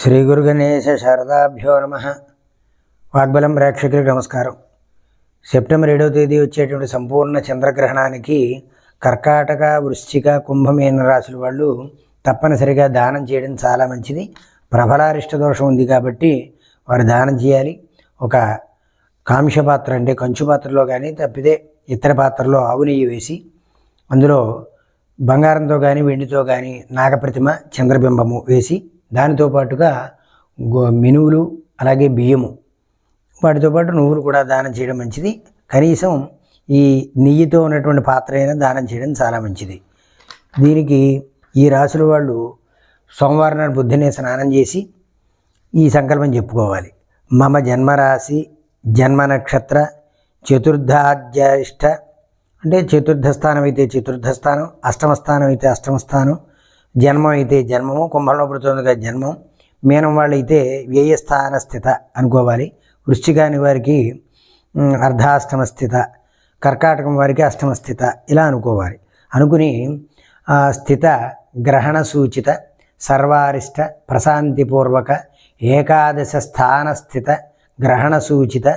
శ్రీ గురు గణేశ శారదాభ్యో నమ. వాగ్బలం ప్రేక్షకులకు నమస్కారం. సెప్టెంబర్ ఏడవ తేదీ వచ్చేటువంటి సంపూర్ణ చంద్రగ్రహణానికి కర్కాటక వృశ్చిక కుంభమీన రాశుల వాళ్ళు తప్పనిసరిగా దానం చేయడం చాలా మంచిది. ప్రబలారిష్ట దోషం ఉంది కాబట్టి వారు దానం చేయాలి. ఒక కాంక్ష పాత్ర అంటే కంచు పాత్రలో కానీ తప్పితే ఇతర పాత్రలో ఆవు నెయ్యి వేసి అందులో బంగారంతో కానీ వెండితో కానీ నాగప్రతిమ చంద్రబింబము వేసి దానితో పాటుగా గో మినువులు అలాగే బియ్యము. వాటితో పాటు నువ్వులు కూడా దానం చేయడం మంచిది. కనీసం ఈ నెయ్యితో ఉన్నటువంటి పాత్ర అయినా దానం చేయడం చాలా మంచిది. దీనికి ఈ రాశుల వాళ్ళు సోమవారం నాడు బుద్ధినే స్నానం చేసి ఈ సంకల్పం చెప్పుకోవాలి. మమ జన్మరాశి జన్మ నక్షత్ర చతుర్థాధ్యష్ట అంటే చతుర్థ స్థానం అయితే చతుర్థ స్థానం అష్టమ స్థానం అయితే అష్టమ స్థానం జన్మం అయితే జన్మము కుంభంలో పుడుతుందిగా జన్మం. మీనం వాళ్ళైతే వ్యయస్థాన స్థిత అనుకోవాలి. వృశ్చికాని వారికి అర్ధాష్టమ స్థిత కర్కాటకం వారికి అష్టమ స్థిత ఇలా అనుకోవాలి. అనుకుని ఆ స్థిత గ్రహణ సూచిత సర్వారిష్ట ప్రశాంతిపూర్వక ఏకాదశ స్థాన స్థిత గ్రహణ సూచిత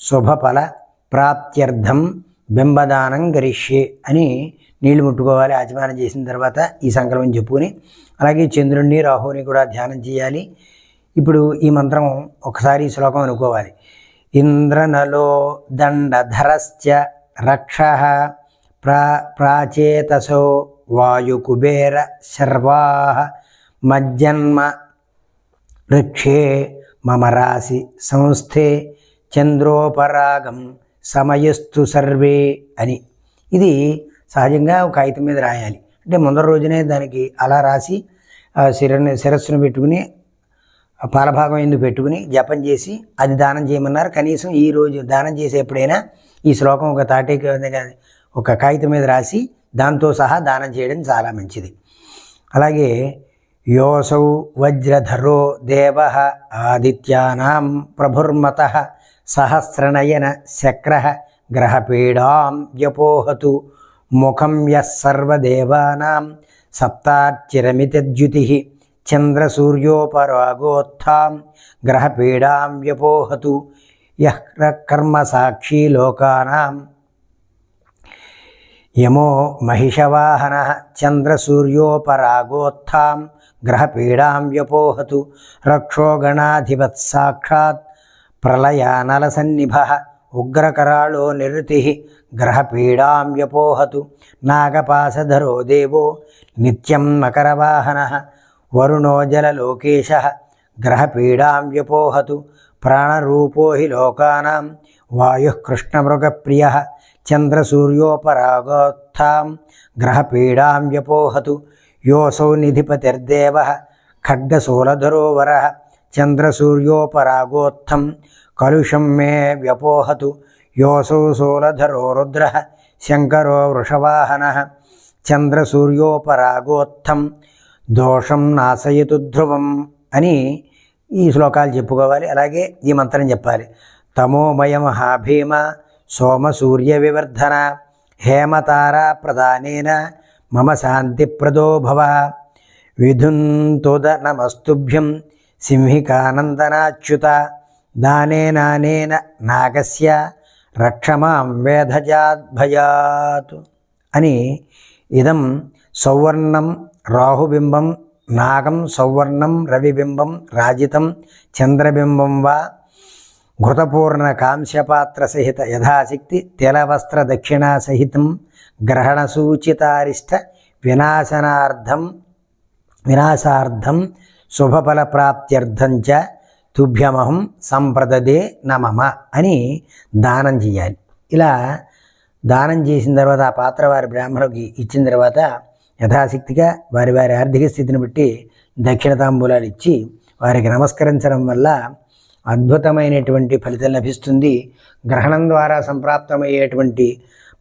శుభఫల ప్రాప్త్యర్థం బింబదానం గరిష్యే అని నీళ్ళు ముట్టుకోవాలి ఆచమనం చేసిన తర్వాత ఈ సంకల్పం చెప్పుకొని అలాగే చంద్రుణ్ణి రాహుని కూడా ధ్యానం చేయాలి. ఇప్పుడు ఈ మంత్రం ఒకసారి ఈ శ్లోకం అనుకోవాలి. ఇంద్రనలో దండధరశ్చ రక్ష ప్రా ప్రాచేతసో వాయుకుబేర శర్వా మజ్జన్మ వృక్షే మమ రాశి సంస్థే చంద్రోపరాగం సమయస్తు సర్వే అని. ఇది సహజంగా ఒక కాగితం మీద రాయాలి. అంటే ముందర రోజునే దానికి అలా రాసి ఆ శిరని శిరస్సును పెట్టుకుని పాలభాగం ఎందుకు పెట్టుకుని జపం చేసి అది దానం చేయమన్నారు. కనీసం ఈ రోజు దానం చేసేప్పుడైనా ఈ శ్లోకం ఒక తాటేకి ఒక కాగితం మీద రాసి దాంతో సహా దానం చేయడం చాలా మంచిది. అలాగే యోసౌ వజ్రధరో దేవ ఆదిత్యానాం ప్రభుర్మత సహస్రనయన శక్ర గ్రహపీడాం వ్యపోహతు. ముఖం యః సర్వదేవానాం సప్తార్చిరమితద్యుతి చంద్రసూర్యోపరాగోత్థాం గ్రహపీడాం వ్యపోహతు. యః లోకానాం. యమో మహిషవాహన చంద్రసూర్యోపరాగోత్థాం గ్రహపీడాం వ్యపోహతు. రక్షోగణాధిపత్ సాక్షాత్ ప్రళయానల సన్నిభ ఉగ్రకరాళో నిరుతి గ్రహపీడాం వ్యపోహతు. నాగపాసధరో దేవో నిత్యం మకరవాహన వరుణో జలలోకేశ గ్రహపీడాం వ్యపోహతు. ప్రాణరూపో హి లోకానాం వాయు కృష్ణమృగప్రియ చంద్రసూర్యోపరాగోత్థాం గ్రహపీడాం వ్యపోహతు. యోసౌ నిధిపతిర్దేవ ఖడ్గశూలధరో వర చంద్రసూర్యోపరాగోత్థం కలుషం మే వ్యపోహతు యోసౌ శూలధరో రుద్ర శంకరో వృషవాహన చంద్రసూర్యోపరాగోత్థం దోషం నాశయతు ధ్రువం అని ఈ శ్లోకాలు చెప్పుకోవాలి. అలాగే ఈ మంత్రం చెప్పాలి. తమోమయ మహాభీమ సోమ సూర్య వివర్ధన హేమతార ప్రధానేన మమ శాంతిప్రదో భవ విధుంతోద నమస్తుభ్యం సింహికానందనాచ్యుత దానేనానేన నాగస్య రక్షమాం వేధజాద్భయాత్ అని ఇదం సౌవర్ణం రాహుబింబం నాగం సౌవర్ణం రవిబింబం రాజితం చంద్రబింబం వా ఘృతపూర్ణ కాంస్యపాత్రసహిత యథాశక్తి తెలవస్త్ర దక్షిణాసహితం గ్రహణసూచితారిష్ట వినాశనార్థం వినాశార్థం శుభఫల ప్రాప్త్యర్థంచ తుభ్యమహం సంప్రదదే నమమ అని దానం చేయాలి. ఇలా దానం చేసిన తర్వాత ఆ పాత్ర వారి బ్రాహ్మణుడికి ఇచ్చిన తర్వాత యథాశక్తిగా వారి వారి ఆర్థిక స్థితిని బట్టి దక్షిణ తాంబూలాలు ఇచ్చి వారికి నమస్కరించడం వల్ల అద్భుతమైనటువంటి ఫలితం లభిస్తుంది. గ్రహణం ద్వారా సంప్రాప్తమయ్యేటువంటి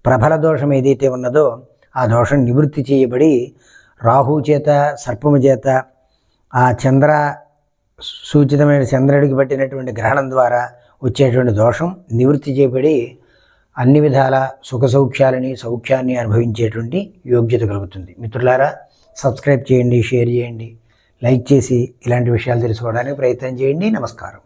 ప్రబల దోషం ఏదైతే ఉన్నదో ఆ దోషం నివృత్తి చేయబడి రాహు చేత సర్పము చేత ఆ చంద్ర సూచితమైన చంద్రుడికి పట్టినటువంటి గ్రహణం ద్వారా వచ్చేటువంటి దోషం నివృత్తి చేయబడి అన్ని విధాల సుఖ సౌఖ్యాలని సౌఖ్యాన్ని అనుభవించేటువంటి యోగ్యత కలుగుతుంది. మిత్రులారా సబ్స్క్రైబ్ చేయండి షేర్ చేయండి లైక్ చేసి ఇలాంటి విషయాలు తెలుసుకోవడానికి ప్రయత్నం చేయండి. నమస్కారం.